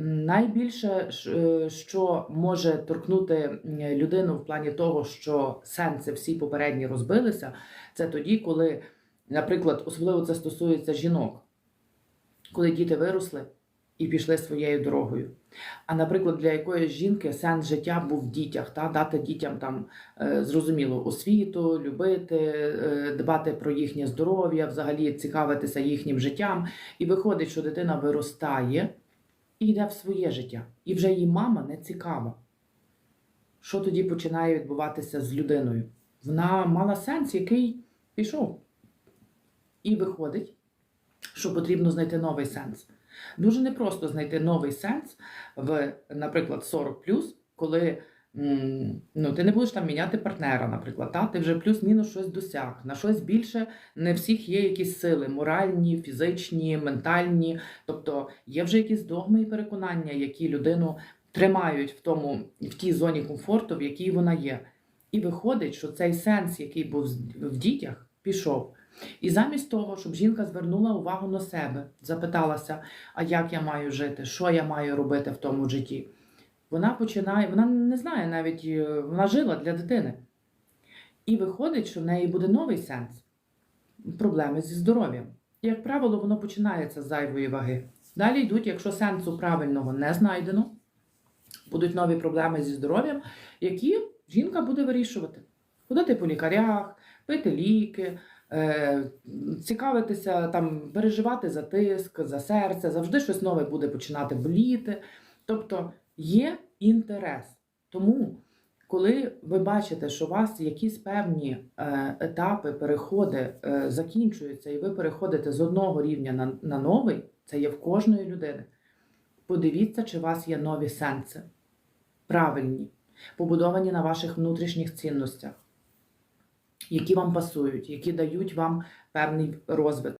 найбільше, е, що може торкнути людину в плані того, що сенси всі попередні розбилися, це тоді, коли, наприклад, особливо це стосується жінок, коли діти виросли і пішли своєю дорогою. А наприклад, для якоїсь жінки сенс життя був в дітях, та дати дітям там е, зрозуміло освіту, любити, е, дбати про їхнє здоров'я, взагалі цікавитися їхнім життям. І виходить, що дитина виростає і йде в своє життя. І вже її мама не цікава. Що тоді починає відбуватися з людиною? Вона мала сенс, який пішов. І виходить, що потрібно знайти новий сенс. Дуже непросто знайти новий сенс в, наприклад, 40 коли ну, ти не будеш там міняти партнера, наприклад, та? ти вже плюс-мінус щось досяг. На щось більше не всіх є якісь сили моральні, фізичні, ментальні. Тобто є вже якісь догми і переконання, які людину тримають в тому в тій зоні комфорту, в якій вона є. І виходить, що цей сенс, який був в дітях, пішов. І замість того, щоб жінка звернула увагу на себе, запиталася, а як я маю жити, що я маю робити в тому житті, вона починає, вона не знає навіть, е, вона жила для дитини. І виходить, що в неї буде новий сенс проблеми зі здоров'ям. Як правило, воно починається з зайвої ваги. Далі йдуть, якщо сенсу правильного не знайдено, будуть нові проблеми зі здоров'ям, які жінка буде вирішувати. Ходити по лікарях, пити ліки, е, цікавитися, там, переживати за тиск, за серце, завжди щось нове буде починати боліти. Тобто є інтерес. Тому, коли ви бачите, що у вас якісь певні е, етапи, переходи е, закінчуються, і ви переходите з одного рівня на, на новий, це є в кожної людини. Подивіться, чи у вас є нові сенси, правильні, побудовані на ваших внутрішніх цінностях, які вам пасують, які дають вам певний розвиток.